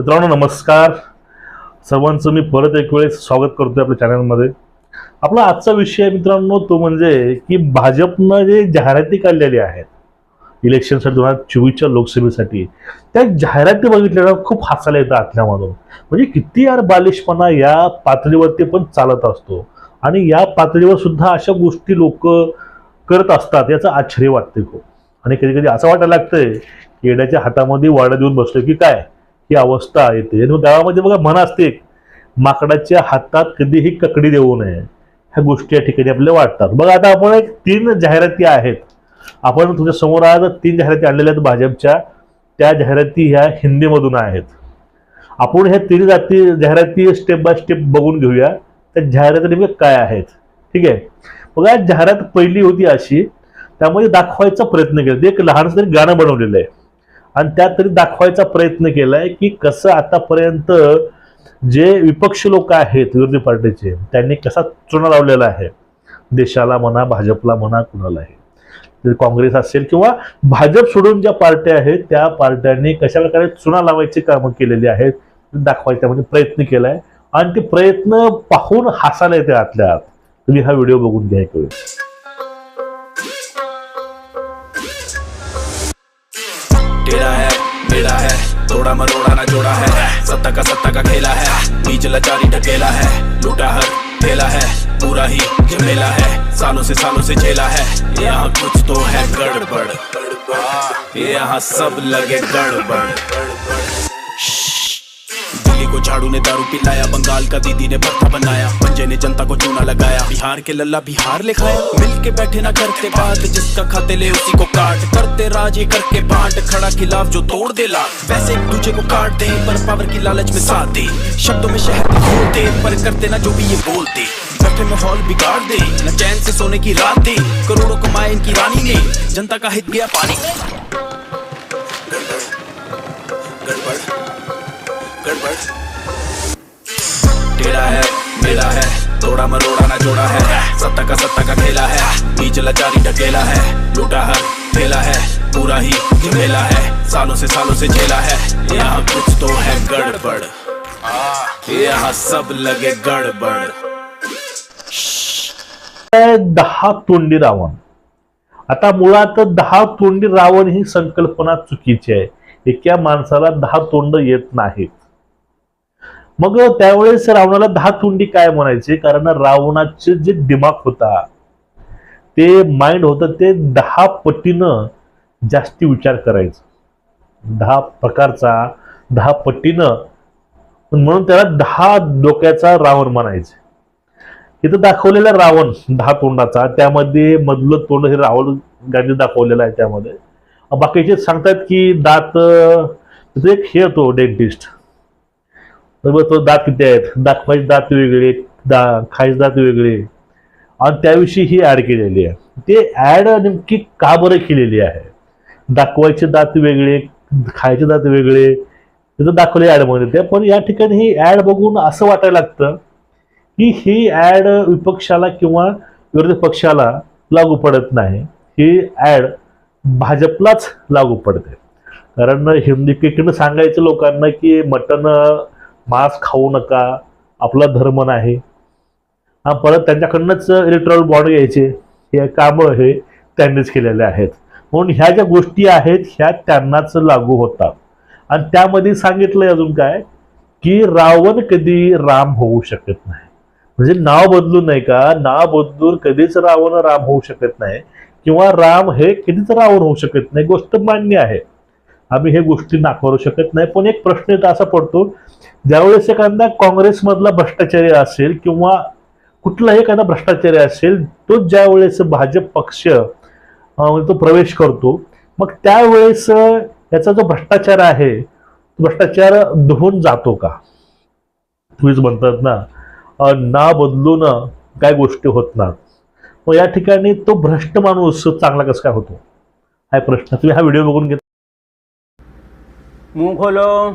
मित्रांनो नमस्कार. सर्वांचं मी परत एक वेळेस स्वागत करतोय आपल्या चॅनलमध्ये आपला आजचा विषय मित्रांनो तो म्हणजे की भाजपनं जे जाहिराती काढलेल्या आहेत इलेक्शनसाठी दोन हजार चोवीसच्या लोकसभेसाठी त्या जाहिराती बघितल्या खूप हसायला येतं आतल्यामधून म्हणजे किती यार बालिशपणा या पातळीवरती पण चालत असतो. आणि या पातळीवर सुद्धा अशा गोष्टी लोक करत असतात याचं आश्चर्य वाटते खूप. आणि कधी कधी असं वाटायला लागतंय की येड्याच्या हातामध्ये वाडा देऊन बसलो की काय? ही अवस्था येते. आणि मग गावामध्ये बघा मन असते माकडाच्या हातात कधीही ककडी देऊ नये. ह्या गोष्टी या ठिकाणी आपल्याला वाटतात. बघा आता आपण एक तीन जाहिराती आहेत. आपण तुझ्या समोर आज तीन जाहिराती आणलेल्या आहेत भाजपच्या. त्या जाहिराती ह्या हिंदीमधून आहेत. आपण ह्या तीन जाती जाहिराती स्टेप बाय स्टेप बघून घेऊया. त्या जाहिराती नेमक्या काय आहेत? ठीक आहे? बघा जाहिरात पहिली होती अशी त्यामध्ये दाखवायचा प्रयत्न केला. एक लहानसं तरी गाणं बनवलेलं आहे. आणि त्यात तरी दाखवायचा प्रयत्न केलाय की कसं आतापर्यंत जे विपक्ष लोक आहेत विरोधी पार्टीचे त्यांनी कसा चुना लावलेला आहे? देशाला म्हणा भाजपला म्हणा कुणालाही काँग्रेस असेल किंवा भाजप सोडून ज्या पार्ट्या आहेत त्या पार्ट्यांनी कशा प्रकारे चुना लावायची कामं केलेली आहेत ते दाखवायचा म्हणजे प्रयत्न केलाय. आणि ते प्रयत्न पाहून हसायला येते आतल्या आत. तुम्ही हा व्हिडिओ बघून घ्या एक थोड़ा मरोड़ा ना जोड़ा है। सत्ता का सत्ता का खेला है। बीच लाचारी ढकेला है। लूटा हर ठेला है। पूरा ही झमेला है। सालों से सालों से झेला है। यहाँ कुछ तो है गड़बड़। यहाँ सब लगे गड़बड़। को झाड़ू ने दारू पिलाया, बंगाल का दीदी ने भट्टा बनाया, पंजे ने जनता को चूना लगाया, बिहार के लल्ला बिहार ले खाया मिल के बैठे ना करते बात जिसका खाते ले उसी को काट। करते राज, ये करके बांट, खड़ा खिलाफ जो तोड़ दे लाट वैसे एक दूसरे को काट दे, पर पावर की लालच में साथ दे। शब्दों में शहर को खोल दे पर करते ना जो भी ये बोलते। बैठे माहौल बिगाड़ दे, न चैन से सोने की रात दे। करोड़ों कमाए इनकी रानी ने, जनता का हित गया पानी। टेढ़ा है मेरा है। थोड़ा मरोड़ा ना जोड़ा है। सत्ता का सत्ता का खेला है। बीच लाचारी ढकेला है। लूटा हर ठेला है। पूरा ही झमेला है। सालों से सालों से झेला है। यहाँ कुछ तो है गड़बड़। यहाँ सब लगे गड़बड़। दहा तोंडी रावण. आता मुळात दहा तोंडी रावण ही संकल्पना चुकीची आहे. एका माणसाला दहा तोंड येत नाहीत. मग त्यावेळेस रावणाला दहा तोंडी काय म्हणायचे? कारण रावणाचे जे दिमाग होता ते माइंड होतं ते दहा पटीनं जास्ती विचार करायचं. दहा प्रकारचा दहा पटीनं. म्हणून त्याला दहा डोक्याचा रावण म्हणायचे. इथं दाखवलेला रावण दहा तोंडाचा. त्यामध्ये मधलं तोंड हे राहुल गांधी दाखवलेलं आहे त्यामध्ये. बाकीचे सांगतात की दात तिथे एक हे होतो डेंटिस्ट तर मग तो दात किती आहेत? दाखवायचे दात वेगळे दा खायचे दात वेगळे. आणि त्याविषयी ही ॲड केलेली आहे. ते ॲड नेमकी का बरं केलेली आहे? दाखवायचे दात वेगळे खायचे दात वेगळे तिथं दाखवले ॲडमध्ये ते पण या ठिकाणी ही ॲड बघून असं वाटायला लागतं की ही ॲड विपक्षाला किंवा विरोधी पक्षाला लागू पडत नाही. ही ॲड भाजपलाच लागू पडते. कारण हिंदी क्रिकेटनं सांगायचं लोकांना की मटन मांस खाऊ नका आपला धर्म नाही. हा परत त्यांच्याकडनंच इलेक्ट्रॉल बॉन्ड घ्यायचे. हे कामं हे त्यांनीच केलेले आहेत. म्हणून ह्या ज्या गोष्टी आहेत ह्या त्यांनाच लागू होतात. आणि त्यामध्ये सांगितलंय अजून काय? की रावण कधी राम होऊ शकत नाही. म्हणजे नाव बदलून नाही का? नाव बदलून कधीच रावण राम होऊ शकत नाही. किंवा राम हे कधीच रावण होऊ शकत नाही. गोष्ट मान्य आहे. आम्ही हे गोष्टी नाकारू शकत नाही. पण एक प्रश्न येतो असा पडतो ज्यावेळेस एखादा काँग्रेसमधला भ्रष्टाचारी असेल किंवा कुठलाही एखादा भ्रष्टाचारी असेल तो ज्यावेळेस भाजप पक्ष तो प्रवेश करतो मग त्यावेळेस याचा जो भ्रष्टाचार आहे तो भ्रष्टाचार धुवून जातो का? तुम्हीच म्हणतात ना ना बदलून काय गोष्टी होत ना मग या ठिकाणी तो भ्रष्ट माणूस चांगला कसं काय होतो? हा प्रश्न. तुम्ही हा व्हिडिओ बघून घेत मुँह खोलो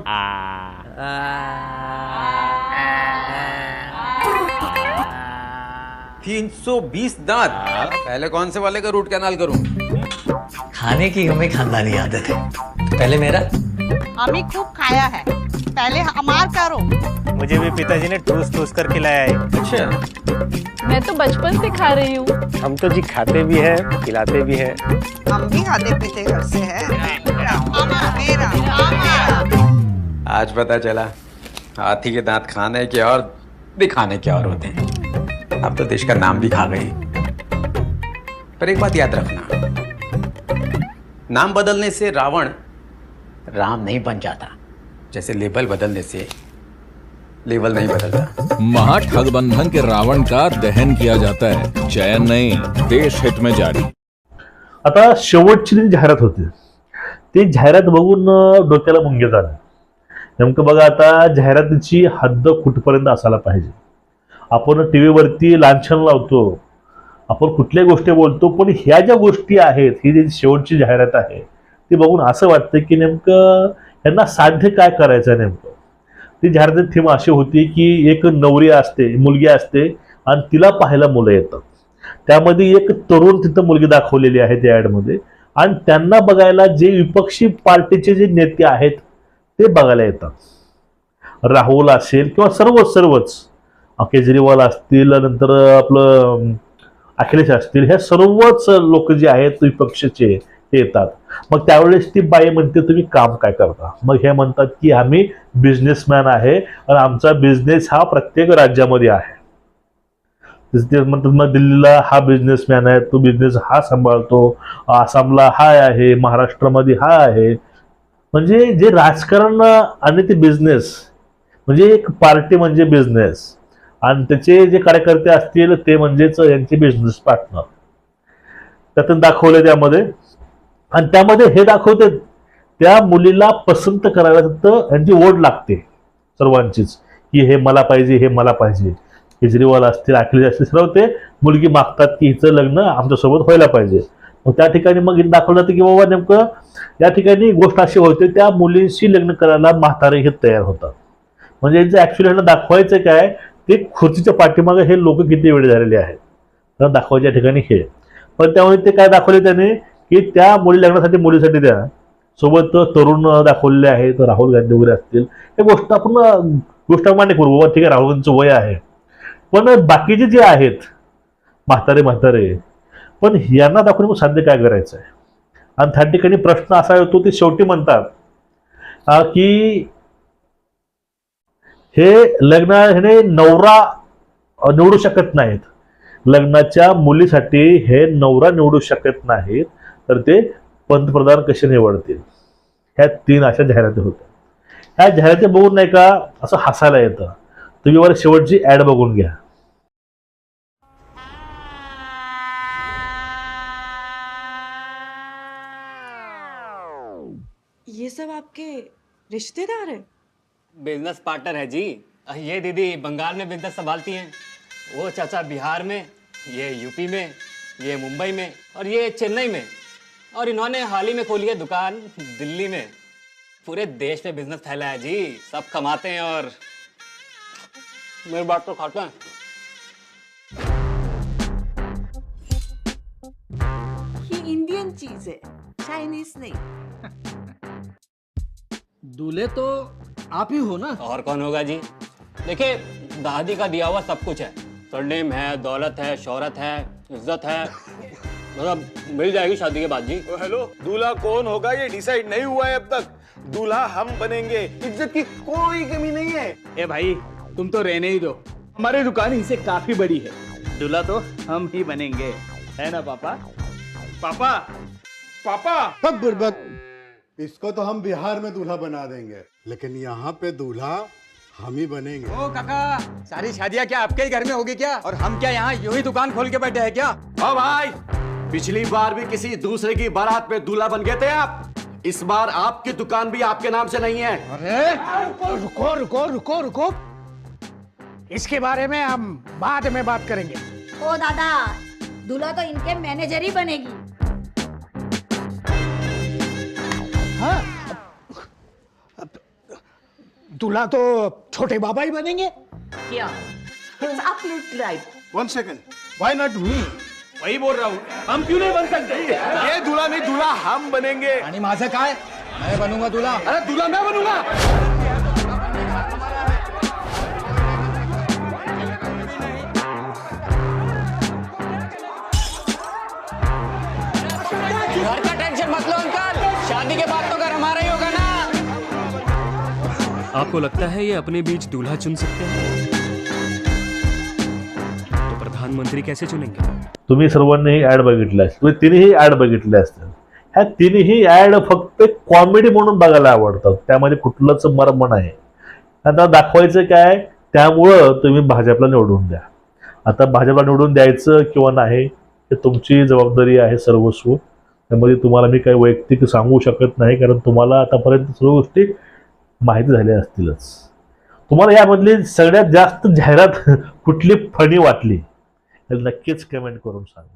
तीन सौ बीस दांत। पहले कौन से वाले का रूट कैनाल करूँ? खाने की हमें खानदानी आदत है। पहले मेरा? आम्ही खूप खाया है। पहले हमार करो। मुझे भी पिताजी ने ठूस ठूस कर खिलाया है। अच्छा। मैं तो बचपन से खा रही हूँ। हम तो जी खाते भी हैं खिलाते भी हैं। हम भी खाते पीते घर से है। आज पता चला हाथी के दांत खाने के और दिखाने के और होते हैं। अब तो देश का नाम भी खा गई। पर एक बात याद रखना नाम बदलने से रावण राम नहीं बन जाता। जैसे लेबल बदलने से लेवल नहीं बदलता महाठगबंधन के रावण का दहन किया जाता है। चयन नहीं देश हित में जारी। आता शेवटची जी जाहिरात होती ती जाहिरात बघून डोक्याला मुंगे झालं नेमकं बघा आता जाहिरातीची हद्द कुठपर्यंत असायला पाहिजे. आपण टी व्हीवरती लांछन लावतो आपण कुठल्याही गोष्टी बोलतो पण ह्या ज्या गोष्टी आहेत ही जी शेवटची जाहिरात आहे ती बघून असं वाटतं की नेमकं यांना साध्य काय करायचं आहे नेमकं? ती जाहिरातीत थीम अशी होती की एक नवरी असते मुलगी असते आणि तिला पाहायला मुलं येतात. त्यामध्ये एक तरुण तिथं मुलगी दाखवलेली आहे त्या ॲडमध्ये आणि त्यांना बघायला जे विपक्षी पार्टीचे जे नेते आहेत ते बघायला येतात. राहुल असेल किंवा सर्वच सर्वच. केजरीवाल असतील नंतर आपलं अखिलेश असतील ह्या सर्वच लोक जे आहेत विपक्षचे येतात. मग त्यावेळेस ती बाई म्हणते तुम्ही काम काय करता? मग हे म्हणतात की आम्ही बिझनेसमॅन आहे आणि आमचा बिझनेस हा प्रत्येक राज्यामध्ये आहे. ते म्हणतात मग दिल्लीला हा बिझनेसमॅन आहे तो बिझनेस हा सांभाळतो. आसामला हा आहे महाराष्ट्रामध्ये हा आहे. म्हणजे जे राजकारण आणि ते बिझनेस म्हणजे एक पार्टी म्हणजे बिझनेस आणि त्याचे जे कार्यकर्ते असतील ते म्हणजेच यांचे बिझनेस पार्टनर त्यातून दाखवलं त्यामध्ये. आणि त्यामध्ये हे दाखवते त्या मुलीला पसंत करायला तर यांची ओढ लागते सर्वांचीच की हे मला पाहिजे हे मला पाहिजे. केजरीवाल असतील अखिलेश असतील सर्व ते मुलगी मागतात की हिचं लग्न आमच्यासोबत व्हायला पाहिजे. मग त्या ठिकाणी मग दाखवलं जातं की बाबा नेमकं या ठिकाणी गोष्ट अशी होते त्या मुलींशी लग्न करायला म्हातारे हे तयार होतात. म्हणजे यांचं ॲक्च्युली ह्यांना दाखवायचं काय ते खुर्चीच्या पाठीमागे हे लोक किती वेळ झालेले आहेत. दाखवायच्या ठिकाणी हे. पण त्यामुळे ते काय दाखवले त्याने की त्या मुली लग्नासाठी मुलीसाठी द्या. सोबत तरुण दाखवलेले आहेत राहुल गांधी वगैरे असतील. हे गोष्ट आपण गोष्ट मान्य करू बाबा ठीक आहे राहुल गांधीचं वय आहे. पण बाकीचे जे आहेत म्हातारे म्हातारे पण यांना दाखवून मग साध्य काय करायचं आहे आणि त्या ठिकाणी प्रश्न असा येतो ते शेवटी म्हणतात की हे लग्न हे नवरा निवडू शकत नाहीत. लग्नाच्या मुलीसाठी हे नवरा निवडू शकत नाहीत. तर ते पंतप्रधान कसे निवडतील? ह्या तीन अशा जाहिराती होत्या. ह्या जाहिराती बघून नाही का असं हसायला येतं. तुम्ही वर शेवटची ऍड बघून घ्या. ये सब आपके रिश्तेदार हैं? बिज़नेस पार्टनर है जी। ये दीदी बंगाल में बिज़नेस संभालती हैं। वो चाचा बिहार में ये यूपी में ये मुंबई में और ये चेन्नई में। और इन्होंने हाल ही में खोली है दुकान। दिल्ली में। पूरे देश में बिज़नेस फैला है जी। सब कमाते हैं और मेरी बात तो खाते हैं। ये इंडियन चीज़ है। चाइनीज़ नहीं। दूल्हे तो आप ही हो ना? और कौन होगा जी? देखिए दादी का दिया हुआ सब कुछ है। सरनेम है दौलत है शोहरत है इज़्ज़त है। मतलब मिल जाएगी शादी के बाद जी। हेलो दूल्हा कौन होगा? ये डिसाइड नहीं हुआ है अब तक। दूल्हा हम बनेंगे। इज़्ज़त की कोई कमी नहीं है। ए भाई तुम तो रहने ही दो। हमारी दुकान इसे काफ़ी बड़ी है। दूल्हा तो हम ही बनेंगे। है ना पापा? पापा? पापा? सब बुर्बक। इसको तो हम बिहार में दूल्हा बना देंगे। लेकिन यहाँ पे दूल्हा हम ही बनेंगे। ओ काका सारी शादियाँ क्या आपके ही घर में होगी क्या? और हम क्या यहाँ यूँ ही दुकान खोल के बैठे हैं क्या? ओ भाई। पिछली बार भी किसी दूसरे की बारात में दूल्हा बन गए थे आप। इस बार आपकी दुकान भी आपके नाम से नहीं है। अरे रुको रुको रुको रुको इसके बारे में हम बाद में बात करेंगे। ओ दादा दूल्हा तो इनके मैनेजर ही बनेगी। हाँ दूल्हा तो छोटे बाबा ही बनेंगे। क्या it's absolutely right one second why not me वही बोल रहा हूँ। हम क्यों नहीं बन सकते? ये दूल्हा नहीं दूल्हा हम बनेंगे। माजा का है मैं बनूँगा दूल्हा। अरे दूल्हा मैं बनूँगा। घर का टेंशन शादी के बाद तो घर हमारा ही होगा ना। आपको लगता है ये अपने बीच दूल्हा चुन सकते हैं? तो प्रधानमंत्री कैसे चुनेंगे? तुम्ही सर्वांनी ॲड बघितल्या असतील. तुम्ही तिन्ही ॲड बघितल्या असतील. ह्या तिन्ही ॲड फक्त कॉमेडी म्हणून बघायला आवडतात. त्यामध्ये कुठलंच मर्म नाही. आता दाखवायचं काय? त्यामुळं तुम्ही भाजपला निवडून द्या. आता भाजपला निवडून द्यायचं किंवा नाही हे तुमची जबाबदारी आहे सर्वस्व. त्यामध्ये तुम्हाला मी काही वैयक्तिक सांगू शकत नाही कारण तुम्हाला आतापर्यंत सर्व गोष्टी माहिती झाल्या असतीलच. तुम्हाला यामधली सगळ्यात जास्त जाहिरात कुठली फणी वाटली? तर नक्कीच कमेंट करून सांगा.